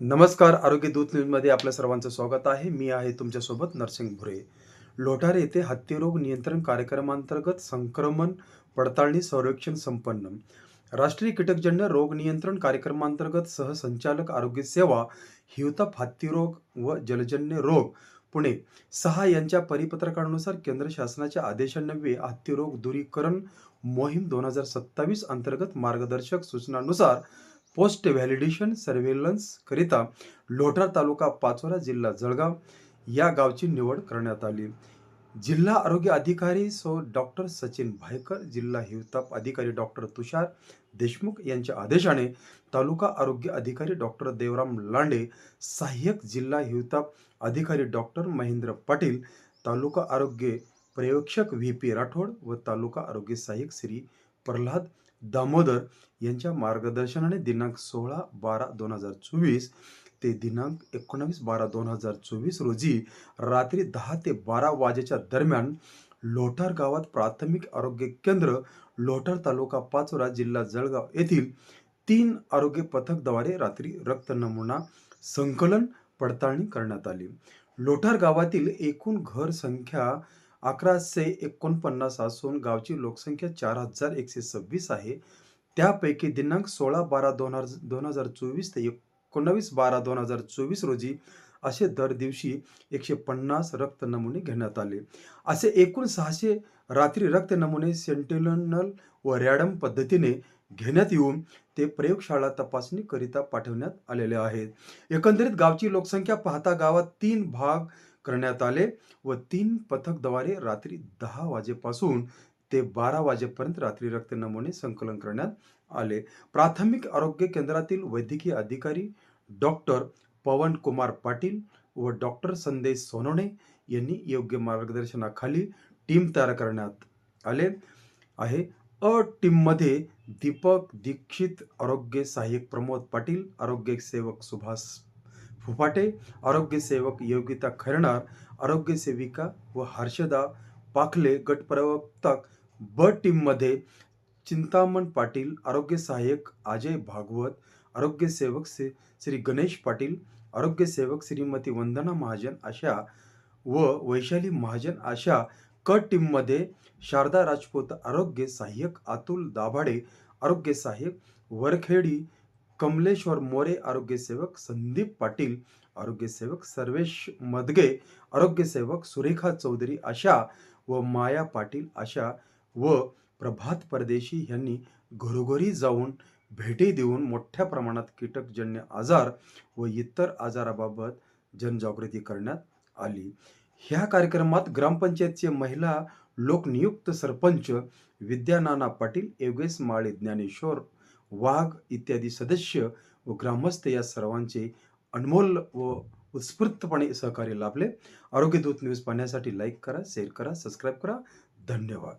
नमस्कार आरोग्य दूत न्यूजमध्ये आपल्या सर्वांचं स्वागत आहे. मी आहे तुमच्यासोबत नरसिंग भुरे. लोटारे येथे हत्तीरोग नियंत्रण कार्यक्रमांतर्गत संक्रमण पडताळणी संरक्षण संपन्न. राष्ट्रीय कीटकजन्य रोग नियंत्रण कार्यक्रमांतर्गत सहसंचालक आरोग्य सेवा हिवताप हत्तीरोग व जलजन्य रोग पुणे. सहा यांच्या परिपत्रकानुसार केंद्र शासनाच्या आदेशान्वये हत्तीरोग दूरीकरण मोहीम दोन हजार सत्तावीस अंतर्गत मार्गदर्शक सूचनानुसार पोस्ट व्हॅलिडेशन सर्व्हेलन्स करिता लोठार तालुका पाचोरा जिल्हा जळगाव या गावची निवड करण्यात आली. जिल्हा आरोग्य अधिकारी सो डॉक्टर सचिन भायकर जिल्हा हिवताप अधिकारी डॉक्टर तुषार देशमुख यांच्या आदेशाने तालुका आरोग्य अधिकारी डॉक्टर देवराम लांडे सहाय्यक जिल्हा हिवताप अधिकारी डॉक्टर महेंद्र पाटील तालुका आरोग्य पर्यवेक्षक व्ही पी राठोड व तालुका आरोग्य सहाय्यक श्री प्रल्हाद दामोदर यांच्या मार्गदर्शनाने दिनांक सोळा बारा दोन हजार चोवीस ते दिनांक एकोणावीस बारा दोन हजार चोवीस रोजी रात्री दहा ते बारा वाजेच्या दरम्यान लोठार गावात प्राथमिक आरोग्य केंद्र लोठार तालुका पाचोरा जिल्हा जळगाव येथील तीन आरोग्य पथकद्वारे रात्री रक्त नमुना संकलन पडताळणी करण्यात आली. लोठार गावातील एकूण घर संख्या अकराशे एकोणपन्नास असून गावची लोकसंख्या चार हजार एकशे सव्वीस आहे. त्यापैकी दिनांक सोळा बारा दोन हजार दोन हजार चोवीस ते एकोणावीस बारा दोन हजार चोवीस रोजी असे दर दिवशी एकशे पन्नास रक्त नमुने घेण्यात आले. असे एकूण सहाशे रात्री रक्त नमुने सेंटिनल व रॅडम पद्धतीने घेण्यात येऊन ते प्रयोगशाळा तपासणीकरिता पाठवण्यात आलेले आहेत. एकंदरीत गावची लोकसंख्या पाहता गावात तीन भाग करण्यात आले व तीन पथकद्वारे रात्री दहा वाजेपासून ते बारा वाजेपर्यंत रात्री रक्त नमुने संकलन करण्यात आले. प्राथमिक आरोग्य केंद्रातील वैद्यकीय अधिकारी डॉक्टर पवन कुमार पाटील व डॉक्टर संदेश सोनवणे यांनी योग्य मार्गदर्शनाखाली टीम तयार करण्यात आले आहे. अ टीममध्ये दीपक दीक्षित आरोग्य सहाय्यक प्रमोद पाटील आरोग्य सेवक सुभाष फुफाटे आरोग्य सेवक योगिता खैरणार आरोग्य सेविका व हर्षदा पाखले गटप्रवर्तक ब टीममध्ये चिंतामण पाटील आरोग्य सहाय्यक अजय भागवत आरोग्य सेवक श्री श्री गणेश पाटील आरोग्य सेवक श्रीमती वंदना महाजन अशा व वैशाली महाजन अशा क टीममध्ये शारदा राजपूत आरोग्य सहाय्यक अतुल दाभाडे आरोग्य सहाय्यक वरखेडी कमलेश्वर मोरे आरोग्य सेवक संदीप पाटील आरोग्य सेवक सर्वेश मदगे आरोग्य सेवक सुरेखा चौधरी अशा व माया पाटील अशा व प्रभात परदेशी यांनी घरोघरी जाऊन भेटी देऊन मोठ्या प्रमाणात कीटकजन्य आजार व इतर आजाराबाबत जनजागृती करण्यात आली. ह्या कार्यक्रमात ग्रामपंचायतचे महिला लोकनियुक्त सरपंच विद्यानाना पाटील योगेश माळे ज्ञानेश्वर वाघ इत्यादी सदस्य व ग्रामस्थ या सर्वांचे अनमोल व उत्स्फूर्तपणे सहकार्य लाभले. आरोग्य दूत न्यूज पाहण्यासाठी लाईक करा शेअर करा सबस्क्राईब करा. धन्यवाद.